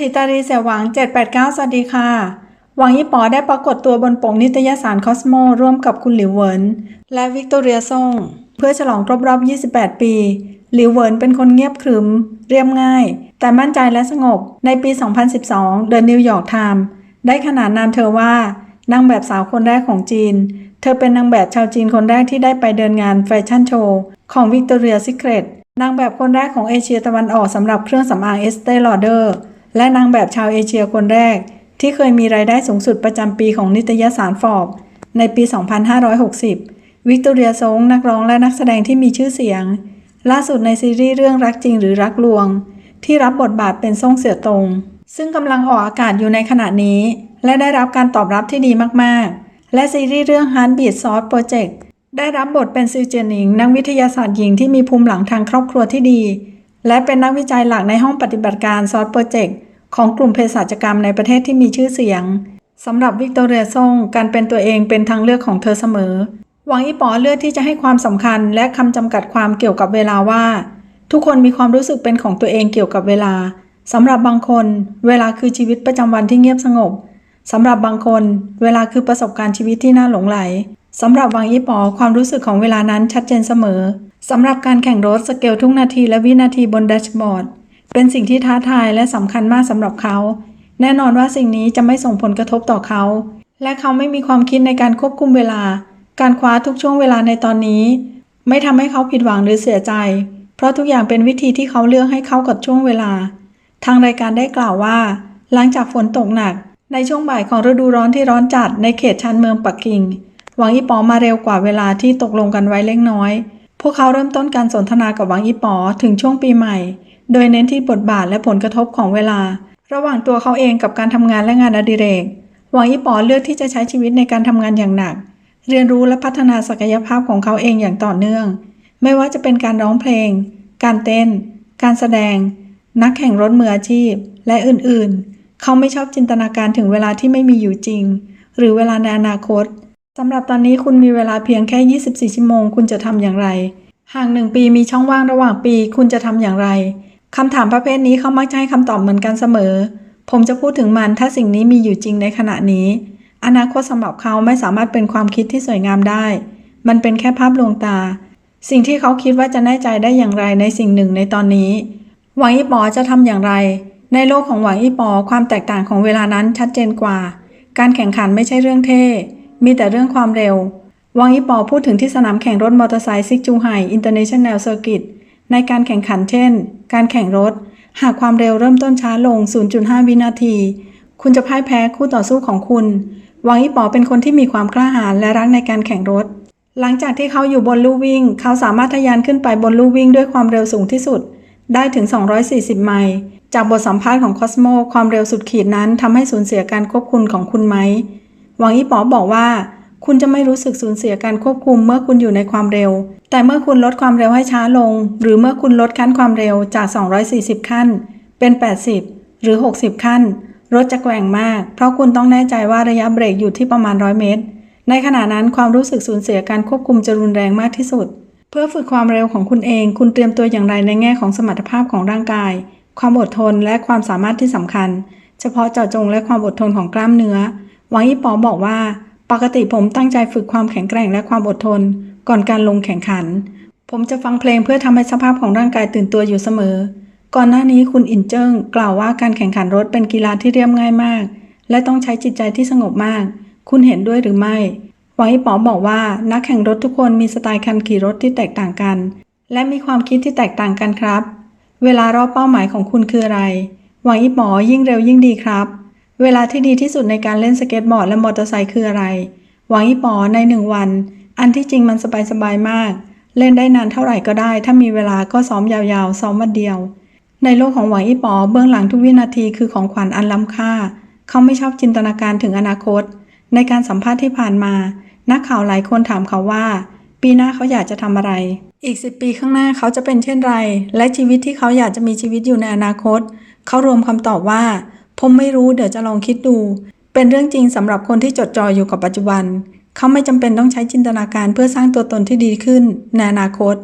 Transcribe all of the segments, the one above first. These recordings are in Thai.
ทิตารีเสี่ยวหวัง 789 สวัสดีค่ะ หวังยี่ป๋อได้ปรากฏตัวบนปกนิตยสารคอสโมร่วมกับคุณหลิวเหวิน และวิกตอเรียซ่ง เพื่อฉลองครบรอบ 28 ปี หลิวเหวินเป็นคนเงียบขรึม เรียบง่าย แต่มั่นใจและสงบ ในปี 2012 The New York Times ได้ขนานนามเธอว่านางแบบสาวคนแรกของจีน เธอเป็นนางแบบชาวจีนคนแรกที่ได้ไปเดินงานแฟชั่นโชว์ของ Victoria's Secret นางแบบคนแรกของเอเชียตะวันออกสำหรับเครื่องสำอาง Estee Lauder และนางแบบชาวเอเชียคนแรก ที่เคยมีรายได้สูงสุดประจำปีของนิตยสารฟอร์บในปี 2560 วิกตอเรียซงนักร้องและนักแสดงที่มีชื่อเสียง ล่าสุดในซีรีส์เรื่องรักจริงหรือรักลวง ที่รับบทบาทเป็นซ่งเสี่ยตงซึ่งกำลังออกอากาศอยู่ในขณะนี้ และได้รับการตอบรับที่ดีมากๆ และซีรีส์เรื่อง Heartbeat Sauce Project ได้รับบทเป็นซิวเจนหนิง นักวิทยาศาสตร์หญิงที่มีภูมิหลังทางครอบครัวที่ดี และเป็นนักวิจัยหลักในห้องปฏิบัติการซอสโปรเจกต์ ของกลุ่มเภสัชกรรมในประเทศที่มีชื่อเสียงสำหรับวิกตอเรียซงการเป็นตัวเองเป็นทางเลือกของเธอเสมอ หวังอีป๋อเลือกที่จะให้ความสำคัญและคำจำกัดความเกี่ยวกับเวลาว่า ทุกคนมีความรู้สึกเป็นของตัวเองเกี่ยวกับเวลาสำหรับบางคน เวลาคือชีวิตประจำวันที่เงียบสงบสำหรับบางคน เวลาคือประสบการณ์ชีวิตที่น่าหลงไหลสำหรับวังอีปอความรู้สึกของเวลานั้นชัดเจนเสมอสำหรับการแข่งรถสเกลทุกนาทีและวินาทีบนแดชบอร์ด เป็นสิ่งที่ท้าทายและสำคัญมากสำหรับเขา แน่นอนว่าสิ่งนี้จะไม่ส่งผลกระทบต่อเขา และเขาไม่มีความคิดในการควบคุมเวลา การคว้าทุกช่วงเวลาในตอนนี้ ไม่ทำให้เขาผิดหวังหรือเสียใจ เพราะทุกอย่างเป็นวิธีที่เขาเลือกให้เข้ากับช่วงเวลา ทางรายการได้กล่าวว่า หลังจากฝนตกหนัก ในช่วงบ่ายของฤดูร้อนที่ร้อนจัดในเขตชานเมืองปักกิ่งหวังอีปอมาเร็วกว่าเวลาที่ตกลงกันไว้เล็กน้อย พวกเขาเริ่มต้นการสนทนากับหวังอีปอถึงช่วงปีใหม่ โดยเน้นที่บทบาทและผลกระทบของเวลา ระหว่างตัวเขาเองกับการทำงานและงานอดิเรก หวังอีปอเลือกที่จะใช้ชีวิตในการทำงานอย่างหนัก เรียนรู้และพัฒนาศักยภาพของเขาเองอย่างต่อเนื่อง ไม่ว่าจะเป็นการร้องเพลง การเต้น การแสดง นักแข่งรถมืออาชีพ และอื่นๆ เขาไม่ชอบจินตนาการถึงเวลาที่ไม่มีอยู่จริง หรือเวลาในอนาคตสำหรับตอนนี้คุณมีเวลาเพียงแค่ 24 ชั่วโมง คุณจะทำอย่างไร ห่างหนึ่งปีมีช่องว่างระหว่างปี คุณจะทำอย่างไร คำถามประเภทนี้เขามักจะให้คำตอบเหมือนกันเสมอ ผมจะพูดถึงมันถ้าสิ่งนี้มีอยู่จริงในขณะนี้ อนาคตสำหรับเขาไม่สามารถเป็นความคิดที่สวยงามได้ มันเป็นแค่ภาพลวงตา สิ่งที่เขาคิดว่าจะแน่ใจได้อย่างไรในสิ่งหนึ่งในตอนนี้ หวังอีปอจะทำอย่างไร ในโลกของหวังอีปอความแตกต่างของเวลานั้นชัดเจนกว่า การแข่งขันไม่ใช่เรื่องเท่ มีแต่เรื่องความเร็ว วังอีปอพูดถึงที่สนามแข่งรถมอเตอร์ไซค์ซิกจูไห่อินเตอร์เนชั่นแนลเซอร์กิต ในการแข่งขันเช่น การแข่งรถ หากความเร็วเริ่มต้นช้าลง 0.5 วินาที คุณจะพ่ายแพ้คู่ต่อสู้ของคุณ วังอีปอเป็นคนที่มีความกล้าหาญและรักในการแข่งรถ หลังจากที่เขาอยู่บนลู่วิ่ง เขาสามารถทะยานขึ้นไปบนลู่วิ่งด้วยความเร็วสูงที่สุด ได้ถึง 240 ไมล์ จากบทสัมภาษณ์ของคอสโมความเร็วสุดขีดนั้นทำให้สูญเสียการควบคุมของคุณไหม วังอีป๋อบอกว่า คุณจะไม่รู้สึกสูญเสียการควบคุมเมื่อคุณอยู่ในความเร็ว แต่เมื่อคุณลดความเร็วให้ช้าลง หรือเมื่อคุณลดขั้นความเร็วจาก 240 ขั้น เป็น 80 หรือ 60 ขั้น รถจะแกว่งมาก เพราะคุณต้องแน่ใจว่าระยะเบรกอยู่ที่ประมาณ 100 เมตร ในขณะนั้นความรู้สึกสูญเสียการควบคุมจะรุนแรงมากที่สุด เพื่อฝึกความเร็วของคุณเอง คุณเตรียมตัวอย่างไรในแง่ของสมรรถภาพของร่างกาย ความอดทนและความสามารถที่สำคัญ เฉพาะเจาะจงและความอดทนของกล้ามเนื้อ วังอีปอบอกว่า ปกติผมตั้งใจฝึกความแข็งแกร่งและความอดทน ก่อนการลงแข่งขัน ผมจะฟังเพลงเพื่อทำให้สภาพของร่างกายตื่นตัวอยู่เสมอ ก่อนหน้านี้คุณอินเจิ้งกล่าวว่าการแข่งขันรถเป็นกีฬาที่เรียบง่ายมาก และต้องใช้จิตใจที่สงบมาก คุณเห็นด้วยหรือไม่หวังอีป๋อบอกว่านักแข่งรถทุกคนมีสไตล์การขี่รถที่แตกต่างกัน และมีความคิดที่แตกต่างกันครับ เวลารอบเป้าหมายของคุณคืออะไร หวังอีป๋อยิ่งเร็วยิ่งดีครับ เวลาที่ดีที่สุดในการเล่นสเก็ตบอร์ดและมอเตอร์ไซค์คืออะไร หวังอีป๋อในหนึ่งวัน อันที่จริงมันสบายๆมาก เล่นได้นานเท่าไหร่ก็ได้ ถ้ามีเวลาก็ซ้อมยาวๆ ซ้อมวันเดียว ในโลกของหวังอีป๋อเบื้องหลังทุกวินาทีคือของขวัญอันล้ำค่า เขาไม่ชอบจินตนาการถึงอนาคต ในการสัมภาษณ์ที่ผ่านมา นักข่าวหลายคนถามเขาว่า ปีหน้าเขาอยากจะทำอะไร อีกสิปีข้างหน้าเขาจะเป็นเช่นไร และชีวิตที่เขาอยากจะมีชีวิตอยู่ในอนาคต เขารวมคำตอบว่า ผมไม่รู้เดี๋ยวจะลองคิดดู เป็นเรื่องจริงสำหรับคนที่จดจ่ออยู่กับปัจจุบัน เขาไม่จำเป็นต้องใช้จินตนาการเพื่อสร้างตัวตนที่ดีขึ้นในอนาคต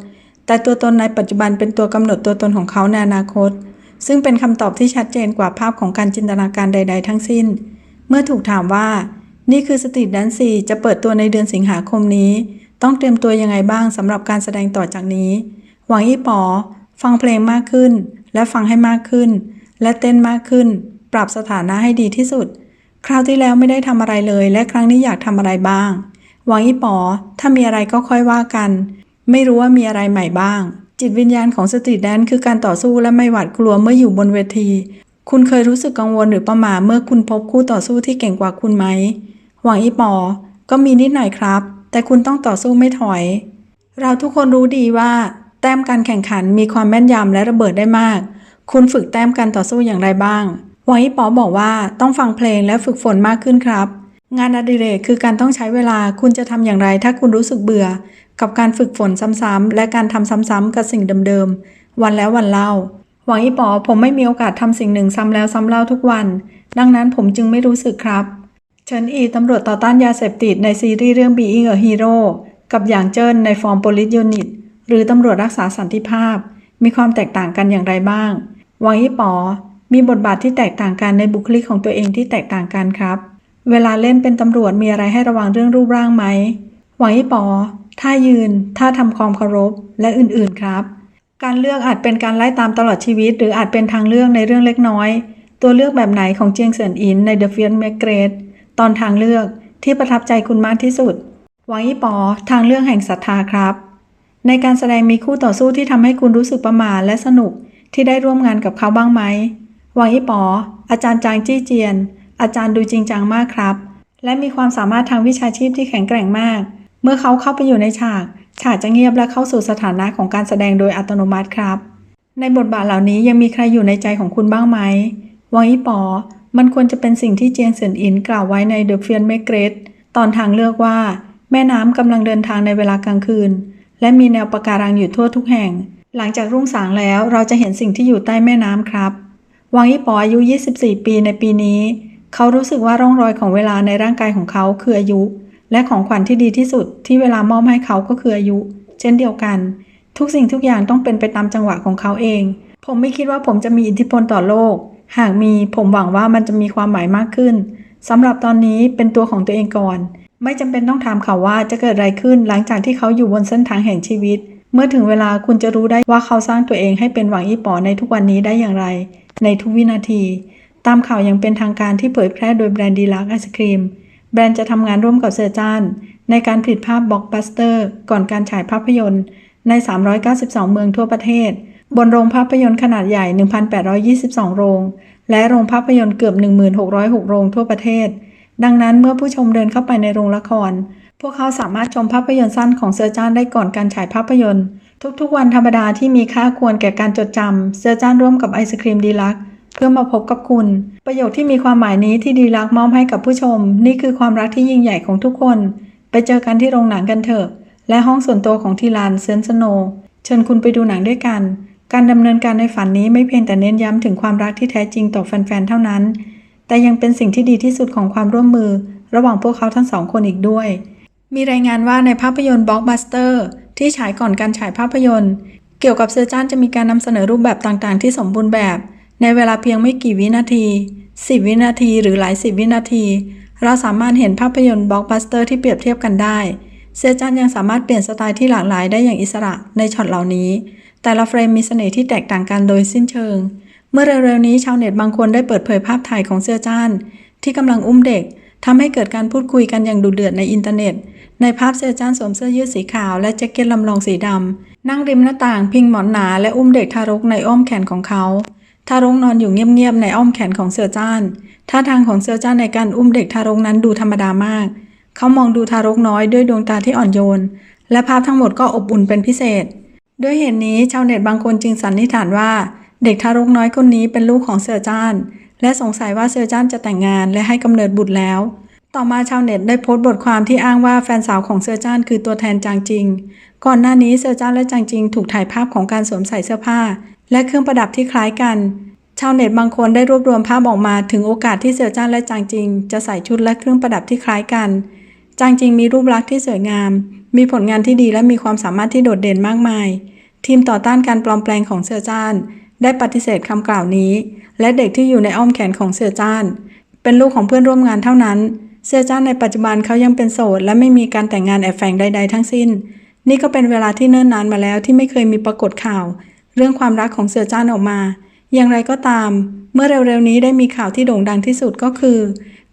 แต่ตัวตนในปัจจุบันเป็นตัวกำหนดตัวตนของเขาในอนาคต ซึ่งเป็นคำตอบที่ชัดเจนกว่าภาพของการจินตนาการใด ๆ ทั้งสิ้น เมื่อถูกถามว่า นี่คือสตรีทแดนซีจะเปิดตัวในเดือนสิงหาคมนี้ ต้องเตรียมตัวยังไงบ้างสำหรับการแสดงต่อจากนี้ หวังอี้ป๋อฟังเพลงมากขึ้น และฟังให้มากขึ้น และเต้นมากขึ้น ปรับสถานะให้ดีที่สุด คราวที่แล้วไม่ได้ทำอะไรเลย และครั้งนี้อยากทำอะไรบ้าง หวังอีป๋อ ถ้ามีอะไรก็ค่อยว่ากัน ไม่รู้ว่ามีอะไรใหม่บ้าง จิตวิญญาณของสตรีทแดนคือการต่อสู้และไม่หวาดกลัวเมื่ออยู่บนเวที คุณเคยรู้สึกกังวลหรือประหม่าเมื่อคุณพบคู่ต่อสู้ที่เก่งกว่าคุณไหม หวังอีปอก็มีนิดหน่อยครับ แต่คุณต้องต่อสู้ไม่ถอย เราทุกคนรู้ดีว่า แต้มการแข่งขันมีความแม่นยำและระเบิดได้มาก คุณฝึกแต้มการต่อสู้อย่างไรบ้าง วังอีปอบอกว่าต้องฟังเพลงและฝึกฝนมากขึ้นครับ งานอดิเรกคือการต้องใช้เวลาคุณจะทำอย่างไรถ้าคุณรู้สึกเบื่อ กับการฝึกฝนซ้ำๆและการทำซ้ำๆกับสิ่งเดิมๆวันแล้ววันเล่าหวังอีปอผมไม่มีโอกาสทำสิ่งหนึ่งซ้ำแล้วซ้ำเล่าทุกวัน ดังนั้นผมจึงไม่รู้สึกครับเฉินอีตำรวจต่อต้านยาเสพติดในซีรีส์เรื่อง Being a Hero กับหยางเจิ้นในฟอร์ม Police Unit หรือตำรวจรักษาสันติภาพ มีความแตกต่างกันอย่างไรบ้างหวังยี่ปอ มีบทบาทที่แตกต่างกันในบุคลิกของตัวเองที่แตกต่างกันครับ เวลาเล่นเป็นตำรวจมีอะไรให้ระวังเรื่องรูปร่างไหมหวังยี่ปอท่ายืน ท่าทำความเคารพ และอื่นๆครับ การเลือกอาจเป็นการไล่ตามตลอดชีวิต หรืออาจเป็นทางเลือกในเรื่องเล็กน้อย ตัวเลือกแบบไหนของเจียงเซินอินใน The Fear m a g r e t ตอนทางเลือกที่ประทับใจคุณมากที่สุด หวังยี่ปอทางเลือกแห่งศรัทธาครับ ในการแสดงมีคู่ต่อสู้ที่ทำให้คุณรู้สึกประหม่าและสนุกที่ได้ร่วมงานกับเขาบ้างไหม วังยี่ปออาจารย์จางจี้เจียน อาจารย์ดูจริงจังมากครับ และมีความสามารถทางวิชาชีพที่แข็งแกร่งมาก เมื่อเขาเข้าไปอยู่ในฉาก ฉากจะเงียบและเข้าสู่สถานะของการแสดงโดยอัตโนมัติครับ ในบทบาทเหล่านี้ยังมีใครอยู่ในใจของคุณบ้างไหมวังยี่ปอมันควรจะเป็นสิ่งที่เจียงเซินอินกล่าวไว้ใน The f e a r m a g r e t ตอนทางเลือกว่า แม่น้ำกำลังเดินทางในเวลากลางคืน และมีแนวปะการังอยู่ทั่วทุกแห่ง หลังจากรุ่งสางแล้วเราจะเห็นสิ่งที่อยู่ใต้แม่น้ำครับ วางยี่ปออายุ 24 ปีในปีนี้ เขารู้สึกว่าร่องรอยของเวลาในร่างกายของเขาคืออายุ และของขวัญที่ดีที่สุดที่เวลามอบให้เขาก็คืออายุ เช่นเดียวกัน ทุกสิ่งทุกอย่างต้องเป็นไปตามจังหวะของเขาเอง ผมไม่คิดว่าผมจะมีอิทธิพลต่อโลก หากมีผมหวังว่ามันจะมีความหมายมากขึ้นสำหรับตอนนี้เป็นตัวของตัวเองก่อน ไม่จำเป็นต้องถามเขาว่าจะเกิดอะไรขึ้นหลังจากที่เขาอยู่บนเส้นทางแห่งชีวิต เมื่อถึงเวลาคุณจะรู้ได้ว่าเขาสร้างตัวเองให้เป็นหวังอีป๋อในทุกวันนี้ได้อย่างไร ในทุกวินาที ตามข่าวยังเป็นทางการที่เผยแพร่โดยแบรนด์ดีลักไอศครีม แบรนด์จะทำงานร่วมกับเซอร์จานในการผลิตภาพบล็อกบัสเตอร์ ก่อนการฉายภาพยนตร์ใน 392 เมืองทั่วประเทศ บนโรงภาพยนตร์ขนาดใหญ่ 1,822 โรง และโรงภาพยนตร์เกือบ 1,606 โรงทั่วประเทศ ดังนั้นเมื่อผู้ชมเดินเข้าไปในโรงละคร พวกเขาสามารถชมภาพยนตร์สั้นของเซอร์จานได้ก่อนการฉายภาพยนตร์ ทุกๆ วันธรรมดาที่มีค่าควรแก่การจดจำเซอร์จานร่วมกับไอศครีมดีลักเพื่อมาพบกับคุณ ประโยคที่มีความหมายนี้ที่ดีลักมอบให้กับผู้ชม นี่คือความรักที่ยิ่งใหญ่ของทุกคน ไปเจอกันที่โรงหนังกันเถอะ และห้องส่วนตัวของทีลานเซนสโน เชิญคุณไปดูหนังด้วยกัน การดำเนินการในฝันนี้ไม่เพียงแต่เน้นย้ำถึงความรักที่แท้จริงต่อแฟนๆ เท่านั้น แต่ยังเป็นสิ่งที่ดีที่สุดของความร่วมมือ ระหว่างพวกเขาทั้งสองคนอีกด้วย มีรายงานว่าในภาพยนตร์บล็อกบัสเตอร์ที่ฉายก่อนการฉายภาพยนตร์ เกี่ยวกับเซอร์จานจะมีการนำเสนอรูปแบบต่างๆ ที่สมบูรณ์แบบ ในเวลาเพียงไม่กี่วินาที 10 วินาทีหรือหลายสิบวินาที เราสามารถเห็นภาพยนตร์บล็อกบัสเตอร์ที่เปรียบเทียบกันได้ เซอร์จันยังสามารถเปลี่ยนสไตล์ที่หลากหลายได้อย่างอิสระในช็อตเหล่านี้ แต่ละเฟรมมีเสน่ห์ที่แตกต่างกันโดยสิ้นเชิง เมื่อเร็วๆนี้ชาวเน็ตบางคนได้เปิดเผยภาพถ่ายของเซอร์จานที่กำลังอุ้มเด็กทำให้เกิดการพูดคุยกันอย่างดุเดือดในอินเทอร์เน็ต ในภาพเซอร์จานสวมเสื้อยืดสีขาวและแจ็คเก็ตลำลองสีดำ นั่งริมหน้าต่างพิงหมอนหนาและอุ้มเด็กทารกในอ้อมแขนของเขา ทารกนอนอยู่เงียบๆในอ้อมแขนของเซอร์จานท่าทางของเซอร์จานในการอุ้มเด็กทารกนั้นดูธรรมดามาก เขามองดูทารกน้อยด้วยดวงตาที่อ่อนโยน และภาพทั้งหมดก็อบอุ่นเป็นพิเศษ ด้วยเหตุนี้ชาวเน็ตบางคนจึงสันนิษฐานว่า เด็กทารกน้อยคนนี้เป็นลูกของเซอร์จานและสงสัยว่าเซอร์จานจะแต่งงานและให้กำเนิดบุตรแล้ว ต่อมาชาวเน็ตได้โพสต์บทความที่อ้างว่าแฟนสาวของเซอร์จานคือตัวแทนจางจิง ก่อนหน้านี้เซอร์จานและจางจิง ถูกถ่ายภาพของการสวมใส่เสื้อผ้า และเครื่องประดับที่คล้ายกัน ชาวเน็ตบางคนได้รวบรวมภาพออกมาถึงโอกาสที่เซอร์จานและจางจิง จะใส่ชุดและเครื่องประดับที่คล้ายกัน จางจิงมีรูปลักษณ์ที่สวยงาม มีผลงานที่ดีและมีความสามารถที่โดดเด่นมากมาย ทีมต่อต้านการปลอมแปลงของเซอร์จานได้ปฏิเสธคำกล่าวนี้ และเด็กที่อยู่ในอ้อมแขนของเสือจ้าน เป็นลูกของเพื่อนร่วมงานเท่านั้น เสือจ้านในปัจจุบันเขายังเป็นโสด และไม่มีการแต่งงานแอบแฝงใด ๆ ทั้งสิ้น นี่ก็เป็นเวลาที่เนิ่นนานมาแล้วที่ไม่เคยมีปรากฏข่าว เรื่องความรักของเสือจ้านออกมา อย่างไรก็ตาม เมื่อเร็วๆนี้ได้มีข่าวที่โด่งดังที่สุดก็คือ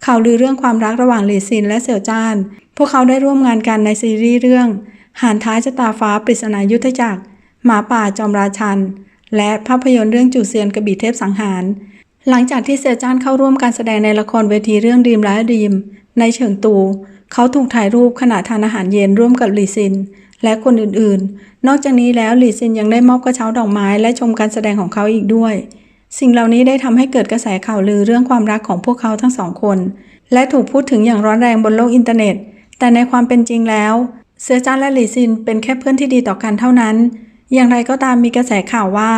ข่าวลือเรื่องความรักระหว่างหลีซินและเสี่ยจ้าน พวกเขาได้ร่วมงานกันในซีรีส์เรื่องหานท้ายชะตาฟ้าปริศนายุทธจักร หมาป่าจอมราชัน และภาพยนตร์เรื่องจูเซียนกระบี่เทพสังหาร หลังจากที่เสี่ยจ้านเข้าร่วมการแสดงในละครเวทีเรื่องดีมและดีม ในเฉิงตู เขาถูกถ่ายรูปขณะทานอาหารเย็นร่วมกับหลีซิน และคนอื่นๆ นอกจากนี้แล้วหลีซินยังได้มอบกระเช้าดอกไม้และชมการแสดงของเขาอีกด้วย สิ่งเหล่านี้ได้ทำให้เกิดกระแสข่าวลือเรื่องความรักของพวกเขาทั้งสองคน และถูกพูดถึงอย่างร้อนแรงบนโลกอินเทอร์เน็ต แต่ในความเป็นจริงแล้ว เสือจ้านและหลีซินเป็นแค่เพื่อนที่ดีต่อกันเท่านั้น อย่างไรก็ตามมีกระแสข่าวว่า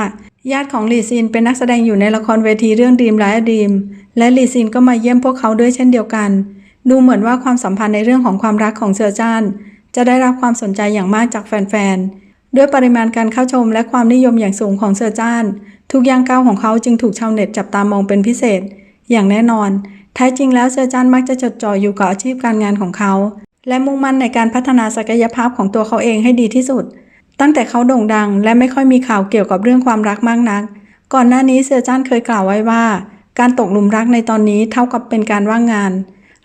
ญาติของหลีซินเป็นนักแสดงอยู่ในละครเวทีเรื่องดีมไลท์ดีมและหลีซินก็มาเยี่ยมพวกเขาด้วยเช่นเดียวกัน ดูเหมือนว่าความสัมพันธ์ในเรื่องของความรักของเสือจ้านจะได้รับความสนใจอย่างมากจากแฟนๆ ด้วยปริมาณการเข้าชมและความนิยมอย่างสูงของเสือจ้าน ทุกย่างก้าวของเขาจึงถูกชาวเน็ตจับตามองเป็นพิเศษ อย่างแน่นอน แท้จริงแล้วเสือจ้านมักจะจดจ่ออยู่กับอาชีพการงานของเขา และมุ่งมั่นในการพัฒนาศักยภาพของตัวเขาเองให้ดีที่สุด ตั้งแต่เขาโด่งดัง และไม่ค่อยมีข่าวเกี่ยวกับเรื่องความรักมากนัก ก่อนหน้านี้เสือจ้านเคยกล่าวไว้ว่า การตกหลุมรักในตอนนี้เท่ากับเป็นการว่างงาน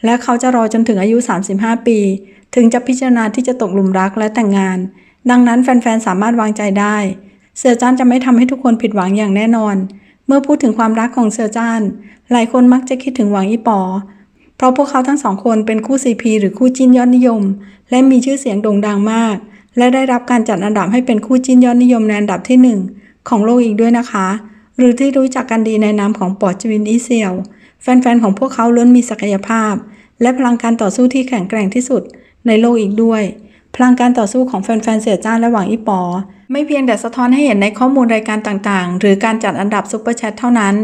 และเขาจะรอจนถึงอายุ 35 ปี ถึงจะพิจารณาที่จะตกหลุมรักและแต่งงาน ดังนั้นแฟนๆ สามารถวางใจได้ เสือจ้านจะไม่ทำให้ทุกคนผิดหวังอย่างแน่นอน เมื่อพูดถึงความรักของเสือจ้าน หลายคนมักจะคิดถึงหวังอีปอ เพราะพวกเขาทั้งสองคนเป็นคู่ซีพีหรือคู่จิ้นยอดนิยม และมีชื่อเสียงโด่งดังมาก และได้รับการจัดอันดับให้เป็นคู่จิ้นยอดนิยมในอันดับที่หนึ่งของโลกอีกด้วยนะคะ หรือที่รู้จักกันดีในนามของปอจวินอีเซียว แฟนๆ ของพวกเขาล้วนมีศักยภาพ และพลังการต่อสู้ที่แข็งแกร่งที่สุดในโลกอีกด้วย พลังการต่อสู้ของแฟนๆ เสียจ้านและหวังอีปอ ไม่เพียงแต่สะท้อนให้เห็นในข้อมูลรายการต่างๆ หรือการจัดอันดับซุปเปอร์แชทเท่านั้น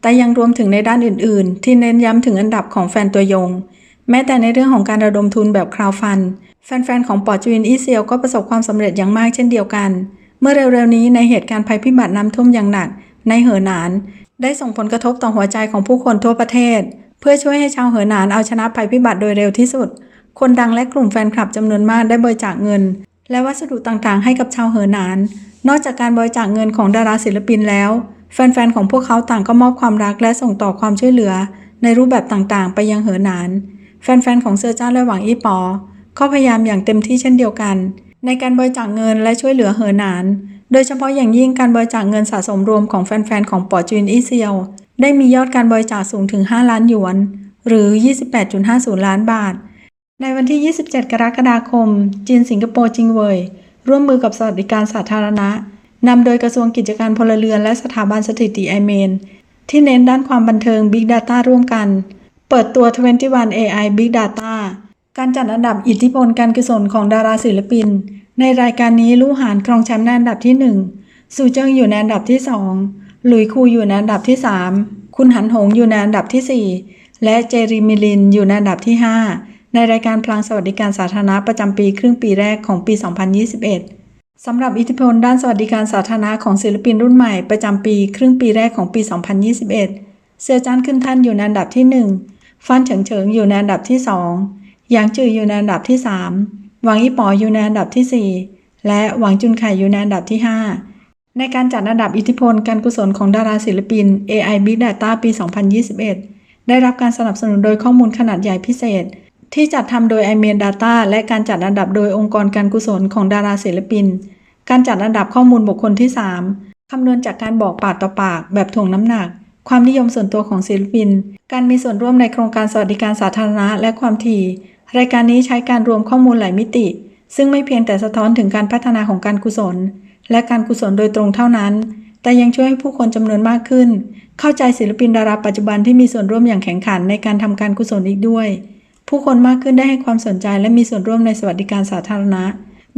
แต่ยังรวมถึงในด้านอื่นๆ ที่เน้นย้ำถึงอันดับของแฟนตัวยง แม้แต่ในเรื่องของการระดมทุนแบบคราวฟัน แฟนๆ ของปอจวินอีเซียวก็ประสบความสำเร็จอย่างมากเช่นเดียวกัน เมื่อเร็วๆนี้ในเหตุการณ์ภัยพิบัติน้ำท่วมอย่างหนักในเหอหนาน ได้ส่งผลกระทบต่อหัวใจของผู้คนทั่วประเทศ เพื่อช่วยให้ชาวเหอหนานเอาชนะภัยพิบัติโดยเร็วที่สุด คนดังและกลุ่มแฟนคลับจำนวนมากได้บริจาคเงิน และวัสดุต่างๆ ให้กับชาวเหอหนาน นอกจากการบริจาคเงินของดาราศิลปินแล้ว แฟนๆของพวกเขาต่างก็มอบความรักและส่งต่อความช่วยเหลือ ในรูปแบบต่างๆ ไปยังเหอหนาน แฟนๆของเซอร์จ้าและหวังอี้ปอก็พยายามอย่างเต็มที่เช่นเดียวกัน ในการบริจาคเงินและช่วยเหลือเหอหนาน โดยเฉพาะอย่างยิ่งการบริจาคเงินสะสมรวมของแฟนๆ ของปอจีนอีเซียว ได้มียอดการบริจาคสูงถึง 5 ล้านหยวน หรือ 28.50 ล้านบาท ในวันที่ 27 กรกฎาคม จีนสิงคโปร์จิงเวย ร่วมมือกับสวัสดิการสาธารณะนำโดยกระทรวงกิจการพลเรือนและสถาบันสถิติไอเมน ที่เน้นด้านความบันเทิง Big Data ร่วมกัน เปิดตัว 21 AI Big Data การจัดอันดับอิทธิพลการกุศลของดาราศิลปิน ในรายการนี้ลู่หานครองแชมป์ในอันดับที่ 1 ซูเจิ้งอยู่ในอันดับที่ 2 หลุยคูอยู่ในอันดับที่ 3 คุณหันหงอยู่ในอันดับที่ 4 และเจรีมิลินอยู่ในอันดับที่ 5 ในรายการพลังสวัสดิการสาธารณะประจำปีครึ่งปีแรกของปี 2021 สำหรับอิทธิพลด้านสวัสดิการสาธารณะของศิลปินรุ่นใหม่ประจำปีครึ่งปีแรกของปี 2021 เซียจานขึ้นท่านอยู่ในอันดับที่ 1 ฟันเฉิงเฉิงอยู่ในอันดับที่ 2 หยางจืออยู่ในอันดับที่ 3 หวังอีป๋ออยู่ในอันดับที่ 4 และหวังจุนไข่อยู่ในอันดับที่ 5 ในการจัดอันดับอิทธิพลการกุศลของดาราศิลปิน AI Big Data ปี 2021 ได้รับการสนับสนุนโดยข้อมูลขนาดใหญ่พิเศษ ที่จัดทำโดย i m a n Data และการจัดอันดับโดยองค์กรการกุศลของดาราศิลปิน การจัดอันดับข้อมูลบุคคลที่ 3 คำนวณจากการบอกปากต่อปากแบบถ่วงน้ำหนักความนิยมส่วนตัวของศิลปิน การมีส่วนร่วมในโครงการสวัสดิการสาธารณะและความถี่ รายการนี้ใช้การรวมข้อมูลหลายมิติ ซึ่งไม่เพียงแต่สะท้อนถึงการพัฒนาของการกุศล และการกุศลโดยตรงเท่านั้น แต่ยังช่วยให้ผู้คนจำนวนมากขึ้น เข้าใจศิลปินดาราปัจจุบันที่มีส่วนร่วมอย่างแข็งขันในการทำการกุศลอีกด้วย ผู้คนมากขึ้นได้ให้ความสนใจและมีส่วนร่วมในสวัสดิการสาธารณะ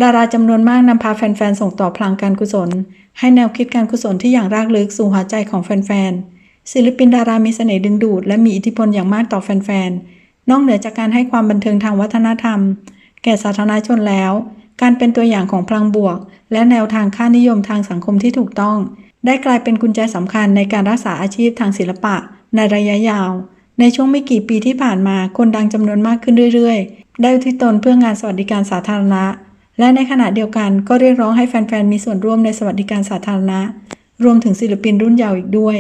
ดาราจำนวนมากนำพาแฟนๆส่งต่อพลังการกุศล ให้แนวคิดการกุศลที่อย่างรากลึกสู่หัวใจของแฟนๆศิลปินดารามีเสน่ห์ดึงดูดและมีอิทธิพลอย่างมากต่อแฟนๆ นอกเหนือจากการให้ความบันเทิงทางวัฒนธรรม แก่สาธารณชนแล้ว การเป็นตัวอย่างของพลังบวก และแนวทางค่านิยมทางสังคมที่ถูกต้อง ได้กลายเป็นกุญแจสำคัญในการรักษาอาชีพทางศิลปะ ในระยะยาว ในช่วงไม่กี่ปีที่ผ่านมาคนดังจำนวนมากขึ้นเรื่อยๆ ได้อุทิศตนเพื่องานสวัสดิการสาธารณะ และในขณะเดียวกันก็เรียกร้องให้แฟนๆมีส่วนร่วมในสวัสดิการสาธารณะ รวมถึงศิลปินรุ่นเยาว์อีกด้วย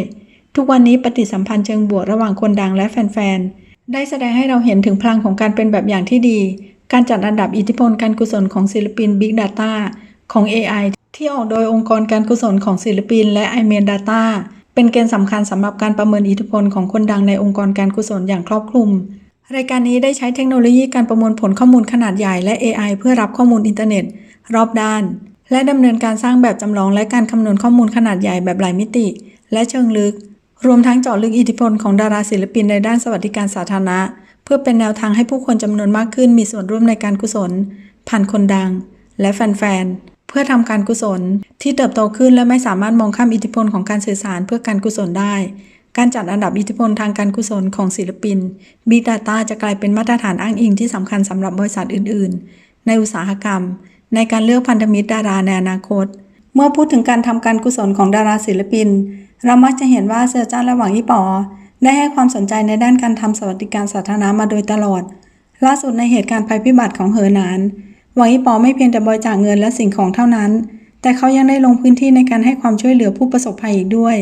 ทุกวันนี้ปฏิสัมพันธ์เชิงบวกระหว่างคนดังและแฟนๆ ได้แสดงให้เราเห็นถึงพลังของการเป็นแบบอย่างที่ดี การจัดอันดับอิทธิพลการกุศลของศิลปิน Big Data ของ AI ที่ออกโดยองค์กรการกุศลของศิลปิน และ i m e n Data เป็นเกณฑ์สำคัญสำหรับการประเมินอิทธิพลของคนดังในองค์กรการกุศลอย่างครอบคลุม รายการนี้ได้ใช้เทคโนโลยีการประมวลผลข้อมูลขนาดใหญ่และ AI เพื่อรับข้อมูลอินเทอร์เน็ต รอบด้าน และดำเนินการสร้างแบบจำลองและการคำนวณข้อมูลขนาดใหญ่แบบหลายมิติ และเชิงลึก รวมทั้งเจาะลึกอิทธิพลของดาราศิลปินในด้านสวัสดิการสาธารณะ เพื่อเป็นแนวทางให้ผู้คนจำนวนมากขึ้นมีส่วนร่วมในการกุศล ผ่านคนดัง และแฟนๆ เพื่อทำการกุศล ที่เติบโตขึ้นและไม่สามารถมองข้ามอิทธิพลของการสื่อสารเพื่อการกุศลได้ การจัดอันดับอิทธิพลทางการกุศลของศิลปิน Big Data จะกลายเป็นมาตรฐานอ้างอิงที่สำคัญสำหรับบริษัทอื่น ๆ ในอุตสาหกรรม ในการเลือกพันธมิตรดาราในอนาคต เมื่อพูดถึงการทำการกุศลของดาราศิลปิน เรามักจะเห็นว่าเสือจ้านและหวังยี่ปอได้ให้ความสนใจในด้านการทำสวัสดิการสาธารณะมาโดยตลอด ล่าสุดในเหตุการณ์ภัยพิบัติของเหอหนานหวังยี่ปอไม่เพียงแต่บริจาคเงินและสิ่งของเท่านั้น แต่เขายังได้ลงพื้นที่ในการให้ความช่วยเหลือผู้ประสบภัยอีกด้วย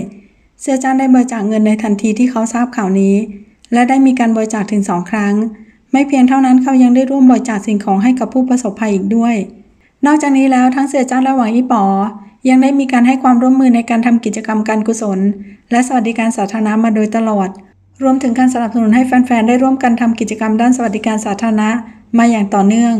เสือจ้านได้บริจาคเงินในทันทีที่เขาทราบข่าวนี้ และได้มีการบริจาคถึงสองครั้ง ไม่เพียงเท่านั้นเขายังได้ร่วมบริจาคสิ่งของให้กับผู้ประสบภัยอีกด้วย นอกจากนี้แล้วทั้งเสือจ้านและหวังยี่ปอ ยังได้มีการให้ความร่วมมือในการทำกิจกรรมการกุศล และสวัสดิการสาธารณะมาโดยตลอด รวมถึงการสนับสนุนให้แฟนๆ ได้ร่วมกันทำกิจกรรมด้านสวัสดิการสาธารณะมาอย่างต่อเนื่อง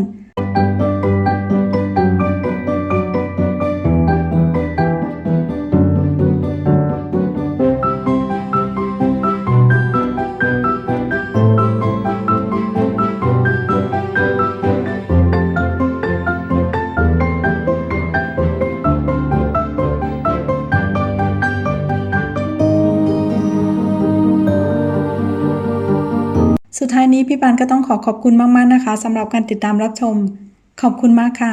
ท้ายนี้พี่ปานก็ต้องขอขอบคุณมาก ๆ นะคะสำหรับการติดตามรับชม ขอบคุณมากค่ะ